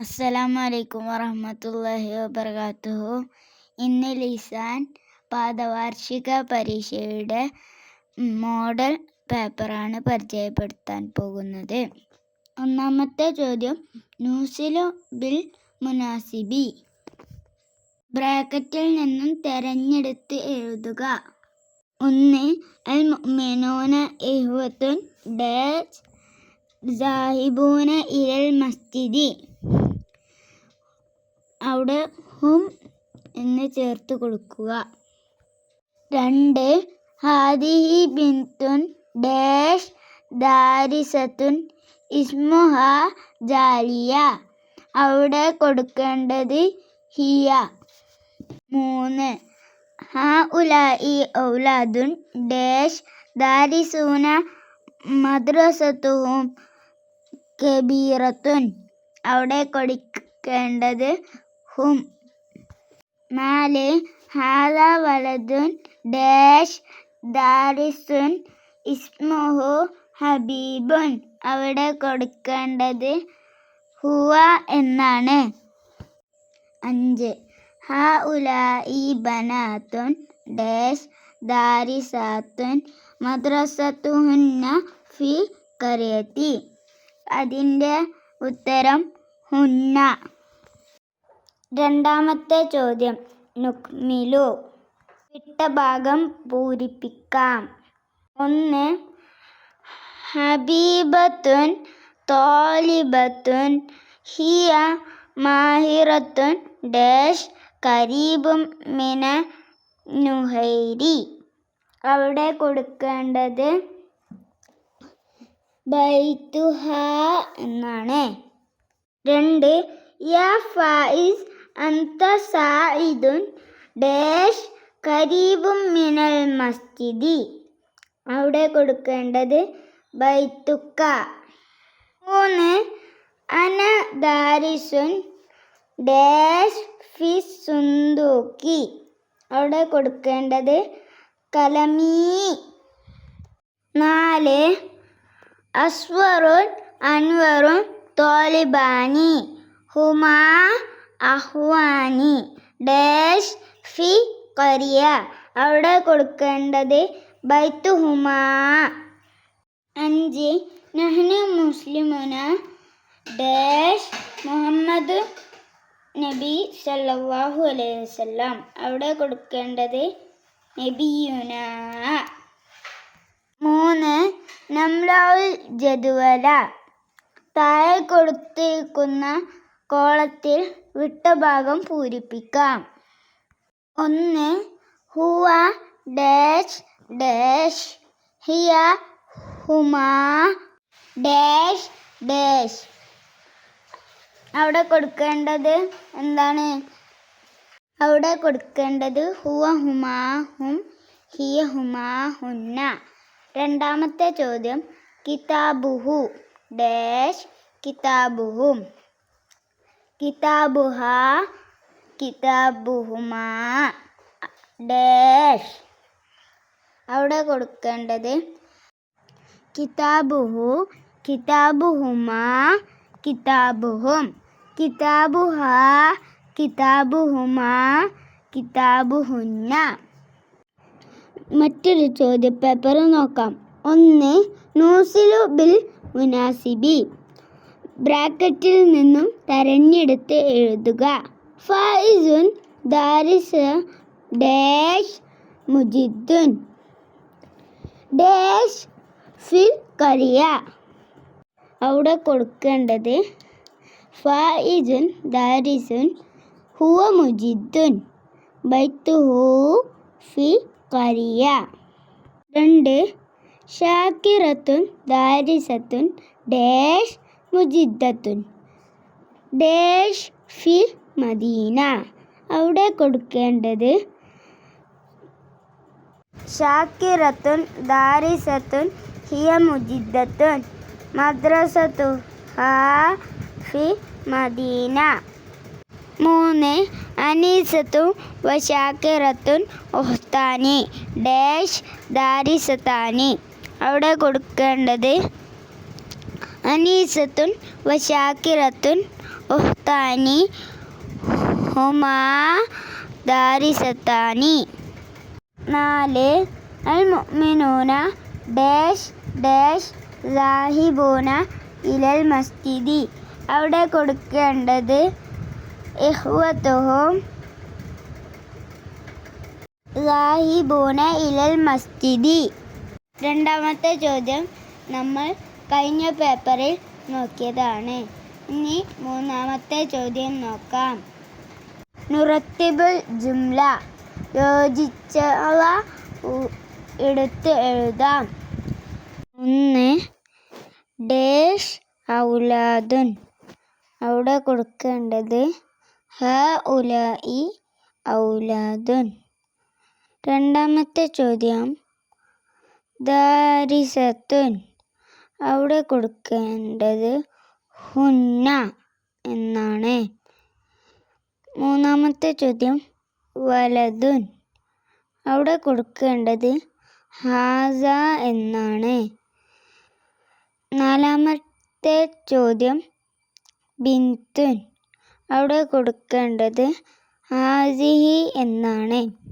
അസ്സലാമു അലൈക്കും വറഹ്മത്തുള്ളാഹി വബർക്കാത്തുഹു ഇന്ന് ലിസാൻ പാദവാർഷിക പരീക്ഷയുടെ മോഡൽ പേപ്പറാണ് പരിചയപ്പെടുത്താൻ പോകുന്നത്. ഒന്നാമത്തെ ചോദ്യം ന്യൂസിലു ബിൽ മുനാസിബി. ബ്രാക്കറ്റിൽ നിന്നും തെരഞ്ഞെടുത്ത് എഴുതുക. ഒന്ന് അൽ മുഅ്മിനൂന ഇഹ്വത്തുൻ ഡാഷ് സാഹിബൂന ഇരൽ മസ്ജിദി. അവിടെ ഹും എന്ന് ചേർത്ത് കൊടുക്കുക. രണ്ട് ഹാദിഹി ബിന്തുൻ ഡാഷ് ദാരിസത്തുൻ ഇസ്മുഹ ജാലിയ. അവിടെ കൊടുക്കേണ്ടത് ഹിയ. മൂന്ന് ഹാ ഉലായി ഔലാദുൻ ഡാഷ് ദാരിസൂന മദ്രസത്തുഹും കബീറത്തുൻ. അവിടെ കൊടുക്കേണ്ടത് ഹും നാല് ഹാദ വലതുൻ ഡാഷ് ദാരിസുൻ ഇസ്മുഹു ഹബീബുൻ. അവിടെ കൊടുക്കേണ്ടത് ഹുവ എന്നാണ്. അഞ്ച് ഹ ഉലായി ബനാത്തുൻ ഡാഷ് ദാരിസാത്തുൻ മദ്രസത്തുഹുന്ന ഫി കരയത്തി അതിന്റെ ഉത്തരം ഹുന്ന. രണ്ടാമത്തെ ചോദ്യം. നുക്മിലു വിട്ട ഭാഗം പൂരിപ്പിക്കാം. ഒന്ന് ഹബീബത്തുൻ തോലിബത്തുൻ ഹിയ മാഹിറത്തുൻ ഡാഷ് കരീബും മിന നുഹൈരി. അവിടെ കൊടുക്കേണ്ടത് ബൈത്തുഹ എന്നാണ്. രണ്ട് യാ ഫായിസ് അന്ത സായിദുൻ ഡാഷ് കരീബും മിനൽ മസ്ജിദി. അവിടെ കൊടുക്കേണ്ടത് ബൈത്തുക്ക. മൂന്ന് അന ദാരിസുൻ ഡാഷ് ഫി സുന്ദൂക്കി അവിടെ കൊടുക്കേണ്ടത് കലമീ. നാല് അസ്വറുൻ അൻവറുൻ തോലിബാനി. ഹുമാ അഹ്വാനി ഡാഷ് ഫി കരിയ. അവിടെ കൊടുക്കേണ്ടത് ബൈത്തുഹുമാ. അഞ്ച് നഹ്നു മുസ്ലിമുന ഡാഷ് മുഹമ്മദ് നബി സല്ലല്ലാഹു അലൈഹി വസല്ലം. അവിടെ കൊടുക്കേണ്ടത് നബിയുന. മൂന്ന് നംലൗൽ ജദുവല. താഴെ കൊടുത്തിരിക്കുന്ന കോളത്തിൽ വിട്ട ഭാഗം പൂരിപ്പിക്കാം. ഒന്ന് ഹുവ ഡാഷ് ഡാഷ് ഹിയ ഹുമാ ഡാഷ് ഡാഷ്. അവിടെ കൊടുക്കേണ്ടത് എന്താണ്? അവിടെ കൊടുക്കേണ്ടത് ഹുവ ഹുമാ ഹും ഹിയ ഹുമാ ഹുന്ന. രണ്ടാമത്തെ ചോദ്യം കിതാബുഹു ഡാഷ് കിതാബുഹും. കിതാബുഹ കിതാബുഹുമാ ഡാഷ്. അവിടെ കൊടുക്കേണ്ടത് കിതാബുഹു കിതാബുഹുമാ കിതാബുഹും. കിതാബുഹ കിതാബുഹുമാ കിതാബുഹുന്ന. മറ്റൊരു ചോദ്യപേപ്പർ നോക്കാം. ഒന്ന് നൂസിലു ബിൽ മുനാസിബി. ബ്രാക്കറ്റിൽ നിന്നും തെരഞ്ഞെടുത്ത് എഴുതുക. ഫൈസുൻ ദാരിസ് ഡാഷ് മുജിദ്ദുൻ. ഡാഷ് ഫിൽ കരിയ അവിടെ കൊടുക്കേണ്ടത് ഫൈസുൻ ദാരിസുൻ ഹുവ മുജിദ്ദുൻ. ബൈത്തുഹു ഫി കരിയ രണ്ട് ഷാക്കിറത്തുൻ ദാരിസത്തുൻ ഡാഷ് മുജിദ്ദത്തുൻ ഡാഷ് ഫി മദീന. അവിടെ കൊടുക്കേണ്ടത് ഷാക്കിറത്തുൻ ദാരിസത്തുൻ ഹിയ മുജിദ്ദത്തുൻ മദ്രസത്തു ഹാ ഫി മദീന. മൂന്ന് അനീസത്തും വശാക്കിറത്തുൻ ഒഹ്താനി. ഡാഷ് ദാരിസത്താനി. അവിടെ കൊടുക്കേണ്ടത് അനീസത്തുൻ വശാക്കിറത്തുൻ ഉഹ്താനി ഹുമാ ദാരിസത്താനി. നാല് അൽ മുഅ്മിനൂന ഡാഷ് ഡാഷ് സാഹിബൂന ഇലൽ മസ്ജിദി. അവിടെ കൊടുക്കേണ്ടത് ഇഹ്വത്തുഹും സാഹിബൂന ഇലൽ മസ്ജിദി. രണ്ടാമത്തെ ചോദ്യം നമ്മൾ കഴിഞ്ഞ പേപ്പറിൽ നോക്കിയതാണ്. ഇനി മൂന്നാമത്തെ ചോദ്യം നോക്കാം. നുറത്തിബുൽ ജുംല യോജിച്ചവ എടുത്ത് എഴുതാം. ഒന്ന് ഡേഷ് ഔലാദുൻ. അവിടെ കൊടുക്കേണ്ടത് ഹ ഉലായി ഔലാദുൻ. രണ്ടാമത്തെ ചോദ്യം ദാരിസത്തുൻ. അവിടെ കൊടുക്കേണ്ടത് ഹുന്ന എന്നാണ്. മൂന്നാമത്തെ ചോദ്യം വലതുൻ. അവിടെ കൊടുക്കേണ്ടത് ഹാസ എന്നാണ്. നാലാമത്തെ ചോദ്യം ബിന്തുൻ. അവിടെ കൊടുക്കേണ്ടത് ഹാസിഹി എന്നാണ്.